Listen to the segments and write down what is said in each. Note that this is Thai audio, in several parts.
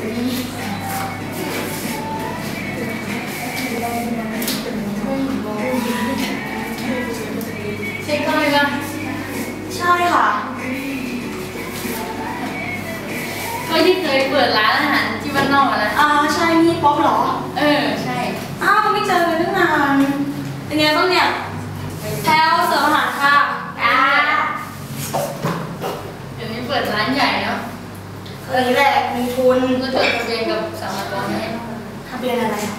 เช็คกันเละใช่ค่ะ ก็ที่เคยเปิดร้านอาหารที่บ้านนอกนะ อ่าใช่นี่ป๊อปเหรอ เออ ใช่ อ้าไม่เจอกันนานเป็นไงบ้างเนี่ยแถวสริอาหารค่ะอ่าเดี๋ยวนี้เปิดร้านใหญ่แล้ว เออนี่แหละมีทุนก็จดทะเบียนกับสามกรไหมทะเบียนอะไรอะ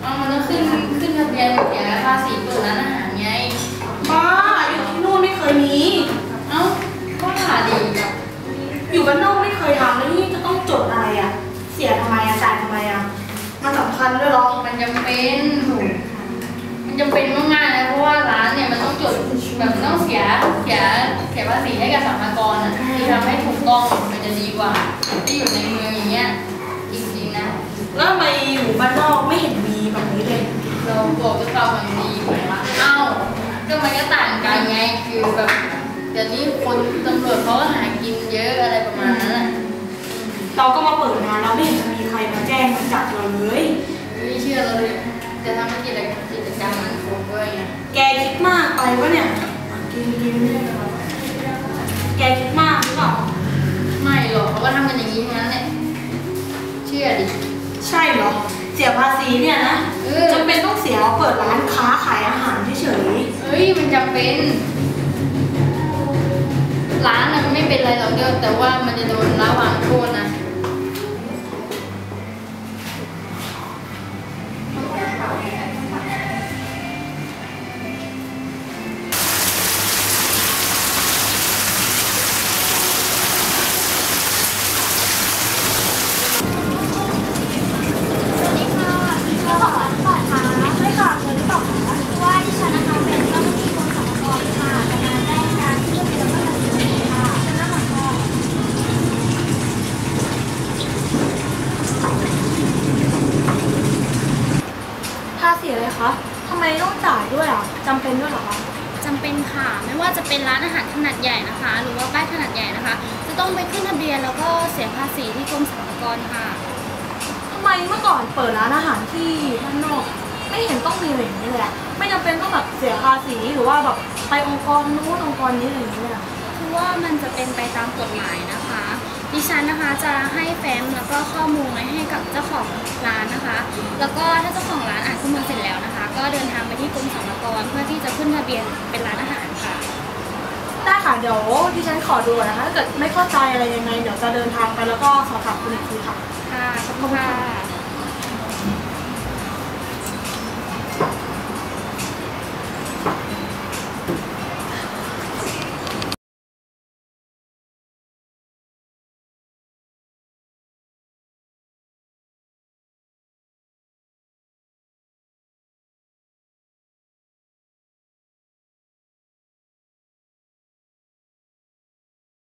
เอามันต้องขึ้นขึ้นทะเบียนเสียภาษีเปิดร้านอาหารไงบ้าอยู่ที่นู่นไม่เคยมีเอ้าก็ขาดีแบบอยู่บ้านนอกไม่เคยทำแล้วนี่จะต้องจดอะไรอะ เสียทำไมอะจ่ายทำไมอะมันสำคัญด้วยเหรอมันจำเป็นมันจำเป็นมาก แบบมันต้องเสียเสียเสียภาษีให้กับสามกรอะคือทำให้ถูกต้องมันจะดีกว่าที่อยู่ในเมืองอย่างเงี้ยจริงๆนะแล้วทำไมอยู่บ้านนอกไม่เห็นมีแบบนี้เลยเราบอกจะเรามันดีกว่าเอ้าก็มันก็ต่างกันไงคือแบบเดี๋ยวนี้คนตำรวจเขาก็หากินเยอะอะไรประมาณนั้นแหละเราก็มาเปิดร้านเราไม่เห็นจะมีใครมาแจ้งมาจับเราเลยไม่เชื่อเราเลยจะทำให้กิจกรรมกิจกรรมมันคงด้วยไงแกคิดมากไปวะเนี่ยกินกิน แกคิดมากหรือเปล่า ไม่หรอกเขาก็ทำกันอย่างนี้ทั้งนั้นแหละเชื่อดิ ใช่เหรอ เสียภาษีเนี่ยนะเออ จำเป็นต้องเสียเปิดร้านค้าขายอาหารเฉยเฮ้ยมันจำเป็น ร้านน่ะมันไม่เป็นไรหรอกเดียวแต่ว่ามันจะโดนละวางโทษนะ สวัสดีค่ะเราขอร้านก่อนค่ะใช่ค่ะเงินหรือเปล่าคะว่าดิฉันนะคะเป็นเจ้าหน้าที่กรมสรรพากรค่ะทำงานได้การที่เรื่องแล้วก็ตัดสินใจค่ะชนะค่ะ ๆภาษีอะไรคะทำไมต้องจ่ายด้วยอะจำเป็นด้วยเหรอคะจำเป็นค่ะ ไม่ว่าจะเป็นร้านอาหารขนาดใหญ่นะคะ หรือว่าป้ายขนาดใหญ่นะคะ จะต้องไปขึ้นทะเบียนแล้วก็เสียภาษีที่กรมสรรพากรค่ะทำไมเมื่อก่อนเปิดร้านอาหารที่บ้านนอก ไม่เห็นต้องมีอะไรอย่างนี้เลยอะไม่จำเป็นต้องแบบเสียภาษีหรือว่าแบบไปองค์กรนู้นองค์กรนี้อะไรอย่างนี้เลยอะคือว่ามันจะเป็นไปตามกฎหมายนะคะ ดิฉันนะคะจะให้แฟ้มแล้วก็ข้อมูลไว้ให้กับเจ้าของร้าน นะคะ แล้วก็ถ้าเจ้าของร้านอ่านข้อมูลเสร็จแล้วนะคะ ก็เดินทางไปที่กรมสรรพากรเพื่อที่จะขึ้นทะเบียนเป็นร้านอาหารค่ะ ได้ค่ะเดี๋ยวดิฉันขอดูก่อนนะคะถ้าเกิดไม่เข้าใจอะไรยังไง เดี๋ยวจะเดินทางไปแล้วก็สอบถามคุณอีกทีค่ะ ค่ะขอบคุณค่ะ